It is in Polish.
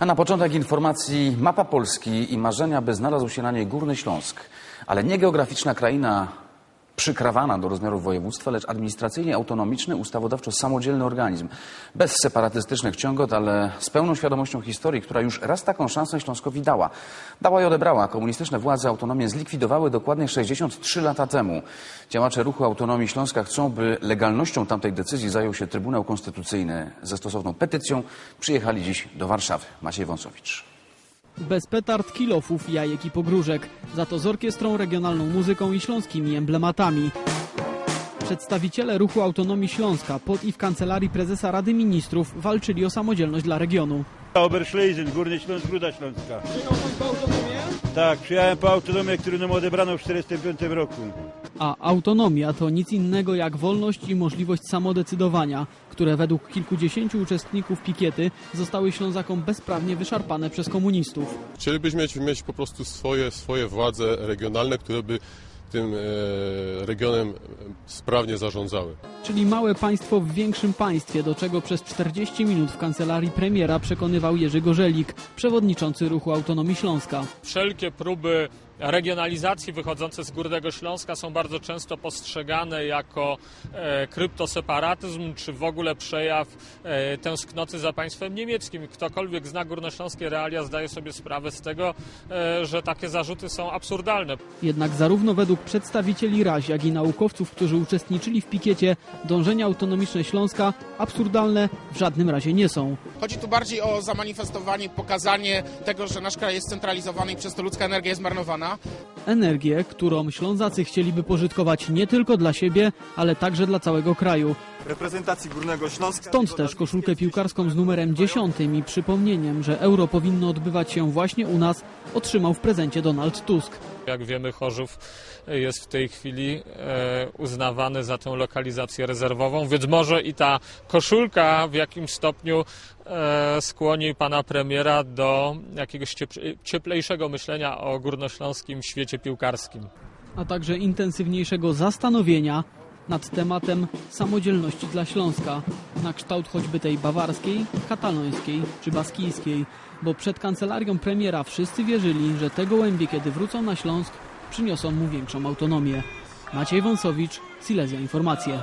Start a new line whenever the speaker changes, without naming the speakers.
A na początek informacji mapa Polski i marzenia, by znalazł się na niej Górny Śląsk. Ale nie geograficzna kraina przykrawana do rozmiarów województwa, lecz administracyjnie autonomiczny, ustawodawczo samodzielny organizm. Bez separatystycznych ciągot, ale z pełną świadomością historii, która już raz taką szansę Śląskowi dała. Dała i odebrała. Komunistyczne władze autonomię zlikwidowały dokładnie 63 lata temu. Działacze ruchu autonomii Śląska chcą, by legalnością tamtej decyzji zajął się Trybunał Konstytucyjny. Ze stosowną petycją przyjechali dziś do Warszawy. Maciej Wąsowicz.
Bez petard, kilofów, jajek i pogróżek. Za to z orkiestrą, regionalną muzyką i śląskimi emblematami. Przedstawiciele ruchu Autonomii Śląska pod i w kancelarii prezesa Rady Ministrów walczyli o samodzielność dla regionu.
Oberschlesien, Górny Śląsk, Ruda Śląska. Tak, przyjechałem po autonomię, którą nam odebrano w 1945 roku.
A autonomia to nic innego jak wolność i możliwość samodecydowania, które według kilkudziesięciu uczestników pikiety zostały Ślązakom bezprawnie wyszarpane przez komunistów.
Chcielibyśmy mieć, mieć po prostu swoje, swoje władze regionalne, które by tym e, regionem sprawnie zarządzały.
Czyli małe państwo w większym państwie, do czego przez 40 minut w kancelarii premiera przekonywał Jerzy Gorzelik, przewodniczący ruchu Autonomii Śląska.
Wszelkie próby regionalizacji wychodzące z Górnego Śląska są bardzo często postrzegane jako e, kryptoseparatyzm, czy w ogóle przejaw e, tęsknoty za państwem niemieckim. Ktokolwiek zna górnośląskie realia zdaje sobie sprawę z tego, e, że takie zarzuty są absurdalne.
Jednak zarówno według przedstawicieli RAŚ, jak i naukowców, którzy uczestniczyli w pikiecie, dążenia autonomiczne Śląska absurdalne w żadnym razie nie są.
Chodzi tu bardziej o zamanifestowanie, pokazanie tego, że nasz kraj jest centralizowany i przez to ludzka energia jest marnowana. now.
Energię, którą Ślązacy chcieliby pożytkować nie tylko dla siebie, ale także dla całego kraju.
reprezentacji Górnego Śląska.
Stąd też koszulkę piłkarską z numerem 10 i przypomnieniem, że euro powinno odbywać się właśnie u nas, otrzymał w prezencie Donald Tusk.
Jak wiemy, Chorzów jest w tej chwili e, uznawany za tę lokalizację rezerwową, więc może i ta koszulka w jakimś stopniu e, skłoni pana premiera do jakiegoś ciep- cieplejszego myślenia o górnośląskim świecie piłkarskim.
a także intensywniejszego zastanowienia nad tematem samodzielności dla Śląska, na kształt choćby tej bawarskiej, katalońskiej czy baskijskiej, bo przed kancelarią premiera wszyscy wierzyli, że te gołębie, kiedy wrócą na Śląsk, przyniosą mu większą autonomię. Maciej Wąsowicz, Silesia Informacje.